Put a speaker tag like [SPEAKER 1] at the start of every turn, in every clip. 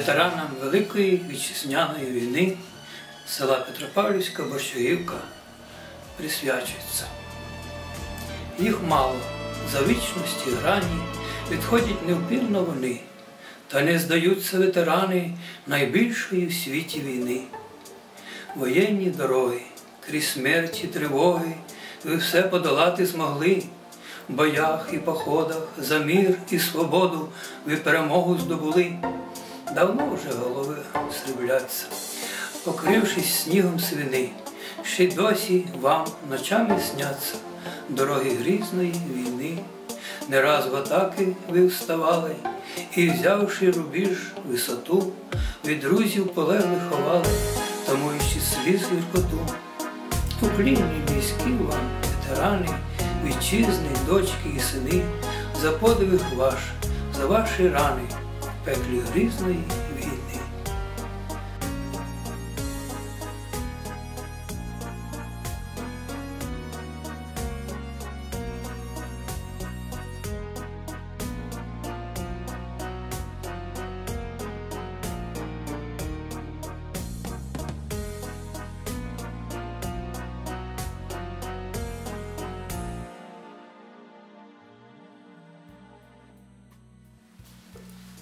[SPEAKER 1] ветеранам Великої вітчизняної війни села Петропавлівська Борщагівка присвячується. Їх мало, за вічності грані відходять невпинно вони, та не здаються ветерани найбільшої в світі війни. Воєнні дороги, крізь смерті, тривоги, ви все подолати змогли. В боях і походах за мір і свободу ви перемогу здобули. Давно вже голови срібляться, покрившись снігом свини, ще досі вам ночами сняться дороги грізної війни. Не раз в атаки ви вставали, і, взявши рубіж висоту, від друзів полеглих ховали, тамуючи сліз гіркоту. Уклінні близькі вам, ветерани, вітчизни, дочки і сини, за подвиг ваш, за ваші рани в пеклі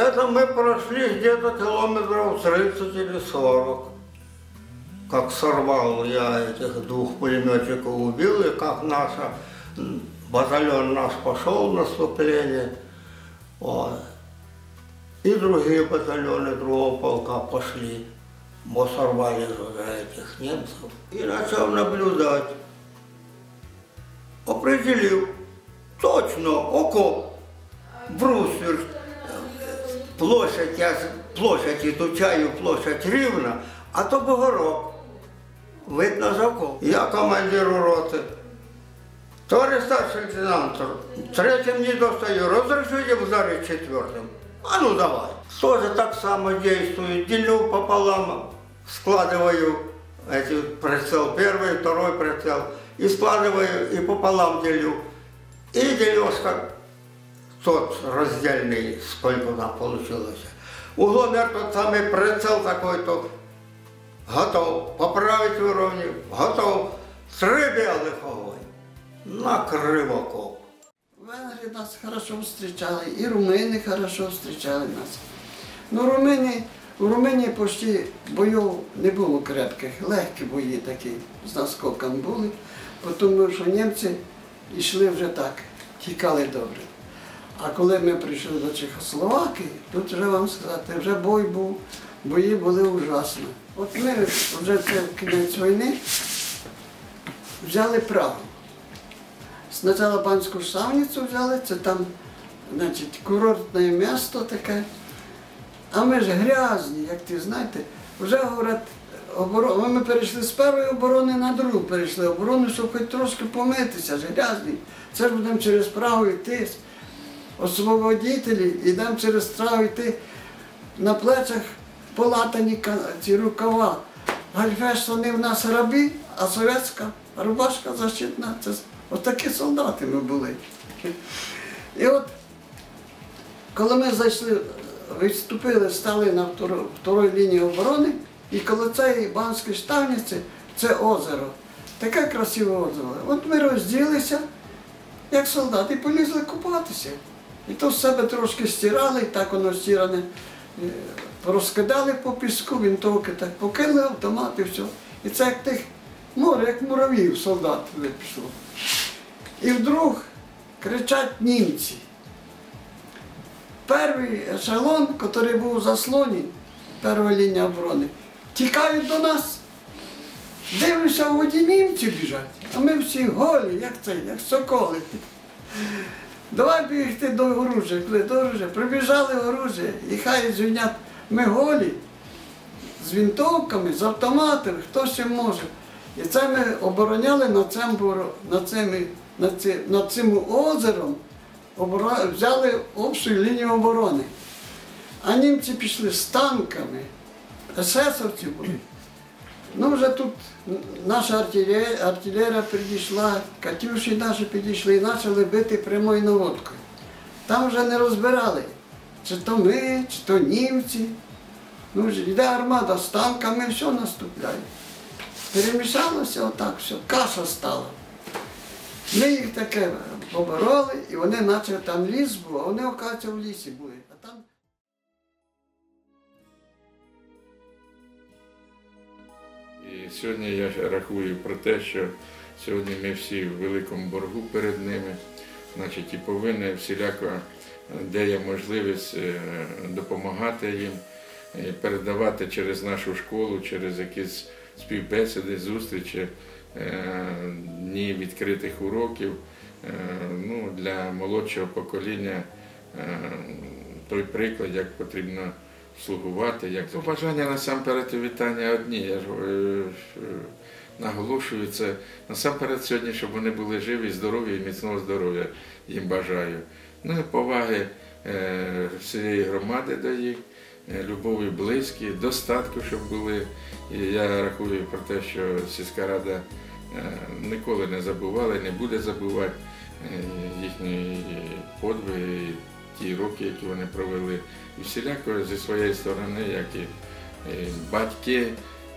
[SPEAKER 2] Это мы прошли где-то километров 30 или 40. Как сорвал я этих двух пулеметчиков убил, и как наша батальон наш пошел в наступление. Вот. И другие батальоны другого полка пошли. Мы сорвали уже этих немцев. И начал наблюдать. Определил точно окоп, бруствер, площадь, я з- площадь изучаю, площадь рівна, а то бугорок. Видно закол. Я командир роти. Товарищ старший лейтенант, третьим не достаю, разрешите ударить четвертым. А ну давай. Тоже так само действую, делю пополам, складываю эти прицел первый, второй прицел, и складываю, и пополам делю. И дележка тот раздельный, сколько там получилось. Угломер тот самый прицел такой-то, готов. Поправить уровни, готов. Три белых огонь. Накрив окоп.
[SPEAKER 3] Венгри нас хорошо встречали, і румыни хорошо встречали нас. Ну, румыни, у Румунії почти бойов не було крепких, легкі бої такі з наскоком були, тому що німці йшли вже так, тікали добре. А коли ми прийшли до Чехословакії, тут вже вам сказати, вже бой був, бої були ужасні. От ми вже це кінець війни взяли Прагу. Спочатку панську Штавницю взяли, це там значить, курортне місто таке. А ми ж грязні, як ти знаєте, вже говорять, оборо- ми перейшли з першої оборони на другу перейшли оборону, щоб хоч трошки помитися, ж грязні. Це ж будемо через Прагу йти. Освободителі, йдемо через Прагу йти на плечах полатані ці рукава. Гальфеш вони в нас рабі, а совєтська рубашка защитна. Це с- отакі солдати ми були. І от, коли ми зайшли, відступили, стали на второ- второй лінії оборони, і коло цієї банської штавниці це озеро. Таке красиве озеро. От ми розділися, як солдати, і полізли купатися. І то з себе трошки стирали, так воно стиране. е, Розкидали по піску, вінтовки так покинули автомат і все. І це як тих море, як муравів солдат туди. І вдруг кричать німці. Перший ешелон, який був у заслоні, перша лінія оборони, тікають до нас. Дивлюся, в воді німці біжать, а ми всі голі, як це, як соколи. Давай бігти до оружия, коли до оружия. Прибіжали оружие, і хай звінять, ми голі, з вінтовками, з автоматами, хто ще може. І це ми обороняли над цим, над цими, над цим, над цим озером, взяли общу лінію оборони. А німці пішли з танками, есесовці були. Ну, вже тут наша артилерія, артилерія підійшла, Катюші наші підійшли і почали бити прямою наводкою. Там вже не розбирали, чи то ми, чи то німці. Ну, йде армада з танками, все наступляє. Перемішалося отак все, каша стала. Ми їх таке побороли, і вони наче там ліс був, а вони, оказується, в лісі були.
[SPEAKER 4] Сьогодні я рахую про те, що сьогодні ми всі в великому боргу перед ними, значить, і повинні всіляко, е, де є можливість е, допомагати їм, е, передавати через нашу школу, через якісь співбесіди, зустрічі, дні відкритих уроків. Ну, для молодшого покоління той приклад, як потрібно слугувати, як побажання насамперед і вітання одні. Я ж е, е, наголошую це насамперед сьогодні, щоб вони були живі, здорові і міцного здоров'я їм бажаю. Ну і поваги е, всієї громади до їх, любові близькі, достатку, щоб були. І я рахую про те, що сільська рада ніколи не забувала не буде забувати їхні подвиги, ті роки, які вони провели. І всіляко зі своєї сторони, як і е, батьки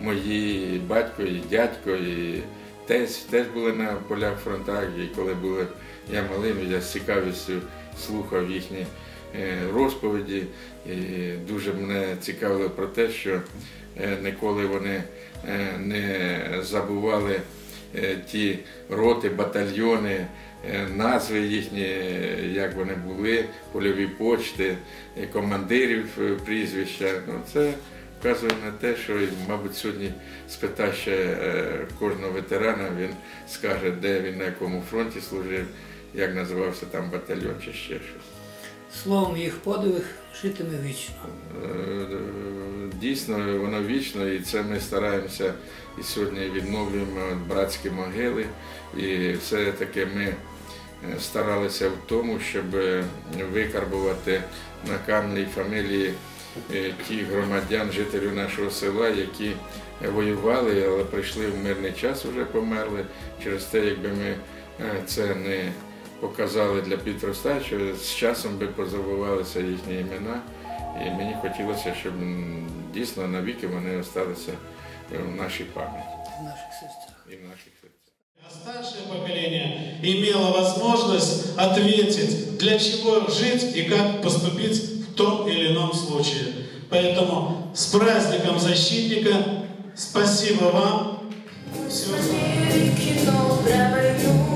[SPEAKER 4] мої, і батько, і дядько, і теж, теж були на полях фронтах, і коли були я малим, я з цікавістю слухав їхні е, розповіді. І дуже мене цікавило про те, що е, ніколи вони не забували ті роти, батальйони, е, назви їхні, е, як вони були, польові почти, е, командирів е, прізвища. Ну, це вказує на те, що, мабуть, сьогодні спита ще е, кожного ветерана, він скаже, де він на якому фронті служив, як називався там батальйон чи ще щось.
[SPEAKER 1] Словом, їх подвиг житиме вічно.
[SPEAKER 4] Дійсно, воно вічно, і це ми стараємося і сьогодні відновлюємо братські могили. І все-таки ми е, старалися в тому, щоб е, викарбувати на камні фамілії е, тих громадян, жителів нашого села, які воювали, але прийшли в мирний час, вже померли. Через те, якби ми це не показали для підростаючого, з часом би позабувалися їхні імена. І мені хотілося, щоб м, дійсно навіки вони залишилися в нашій пам'яті
[SPEAKER 1] в наших серцях.
[SPEAKER 4] і в наших серцях.
[SPEAKER 5] А старшее поколение имело возможность ответить, для чего жить и как поступить в том или ином случае. Поэтому с праздником защитника, спасибо вам. Всего самого.
[SPEAKER 6] Кіно правильно